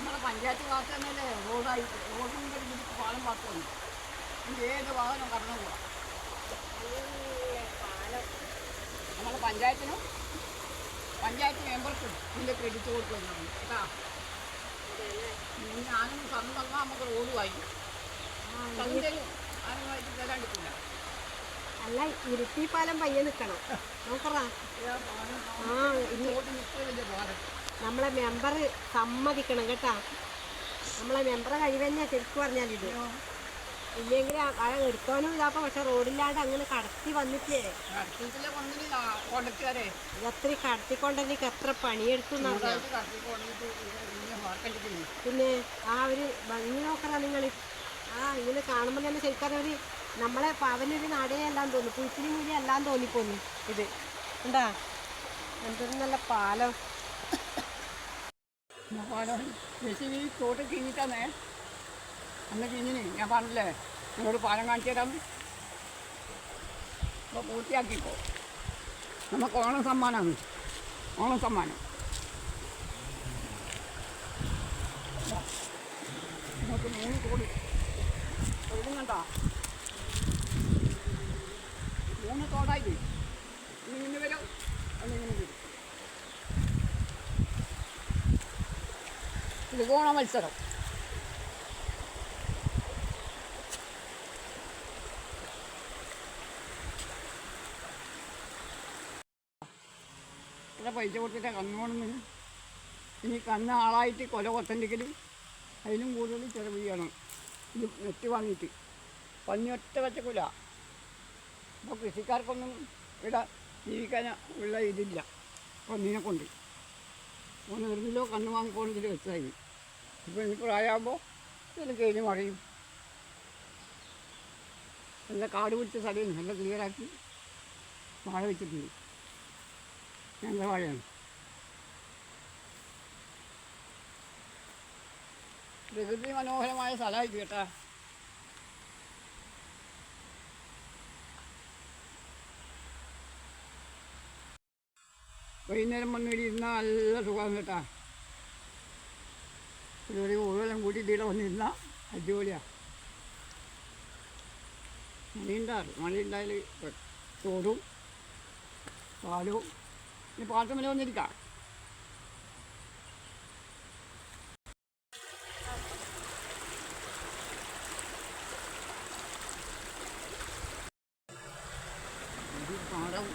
നമ്മളെ പഞ്ചായത്ത് ഭാഗത്ത് തന്നെയല്ലേ റോഡായി റോഡിന്റെ ഇതിലേക്ക് പാലം ഭാഗത്തുണ്ട് ഇതിന്റെ ഏത് വാഹനം കടന്നു പോവാം? നമ്മളെ പഞ്ചായത്തിനും പഞ്ചായത്ത് മെമ്പർക്കും ഇതിന്റെ ക്രെഡിറ്റ് കൊടുക്കുന്നു കേട്ടാ? ഞാനും തന്നു തന്നാൽ നമുക്ക് റോഡുമായി സന്ധ്യയും ആരുമായിട്ട് തരാൻ തരാണ്ടിട്ടില്ല അല്ല ഇരുട്ടി പാലം പയ്യെ നിൽക്കണം നോക്കറാ. ആ ഇനി നമ്മളെ മെമ്പർ സമ്മതിക്കണം കേട്ടാ. നമ്മളെ മെമ്പറെ കഴിവന്നെ ശരിക്കും പറഞ്ഞാലിത് ഇല്ലെങ്കിൽ ആ എടുക്കാനും ഇതാപ്പം പക്ഷെ റോഡില്ലാണ്ട് അങ്ങനെ കടത്തി വന്നിട്ടേ. എത്ര കടത്തിക്കൊണ്ടെനിക്ക് എത്ര പണിയെടുത്തു പിന്നെ ആ ഒരു ഭംഗി നോക്കണ നിങ്ങൾ ആ ഇങ്ങനെ കാണുമ്പോൾ തന്നെ ശരിക്കും ഒരു നമ്മളെ പവനൊരു അല്ലാന്ന് തോന്നി പൂച്ചിരി മൂലി അല്ലാന്ന് തോന്നിപ്പോന്നു ഇത്. ഉണ്ടാ എന്തൊരു നല്ല പാലം. പാലം ചേച്ചി ഈ തോട്ട് കിഞ്ഞിട്ടാന്നേ? അന്ന് കിഞ്ഞിനി ഞാൻ പറഞ്ഞില്ലേ നിങ്ങളോട് പാലം കാണിച്ചു തരാം ഇപ്പോൾ പൂർത്തിയാക്കിപ്പോ നമുക്ക് ഓണം സമ്മാനമാണ് ഓണം സമ്മാനം. നമുക്ക് മൂന്ന് കോടി. എഴുതുന്നുണ്ടോ മൂന്ന് തോടായി ഇന്നിങ്ങനെ വരും ഒന്നിങ്ങനെ വരും ത്രികോണ മത്സരം. ഇവിടെ പൈസ കൊടുത്തിട്ട് കന്നുകൊണ്ടെന്ന് ഇനി കന്ന് ആളായിട്ട് കൊല കൊത്തണ്ടെങ്കിലും അതിനും കൂടുതൽ ചിലവ് ചെയ്യണം. ഇത് നെറ്റ് വാങ്ങിയിട്ട്. പന്നിയൊറ്റ വെച്ചക്കൂല അപ്പോൾ കൃഷിക്കാർക്കൊന്നും ഇവിടെ ജീവിക്കാൻ ഉള്ള ഇതില്ല. പന്നീനെ കൊണ്ട്. ഒന്ന് ഒരു കിലോ കണ്ണ് വാങ്ങിക്കൊണ്ടിട്ട് വെച്ചായി ഇപ്പോൾ എനിക്ക് പ്രായമാകുമ്പോൾ ഇതിൽ കഴിഞ്ഞ് മറിയും. നല്ല കാട് പിടിച്ച സ്ഥലം നല്ല ക്ലിയറാക്കി വാഴ വെച്ചിട്ടുണ്ട്. ഞങ്ങളുടെ വാഴയാണ്. പ്രകൃതി മനോഹരമായ സ്ഥലമായിട്ട് കേട്ടാ. വൈകുന്നേരം വന്നിട്ട് ഇരുന്നാൽ നല്ല സുഖം കേട്ടാ. ഇതുവരെ ഓരോല്ലാം കൂട്ടിയിട്ട് ഇവിടെ വന്നിരുന്ന അടിപൊളിയാണ് മണിയുണ്ടാറ് മണിയുണ്ടായാൽ ചോറും പാലും ഇനി പാട്ടം വരെ വന്നിരിക്കാം. പാടം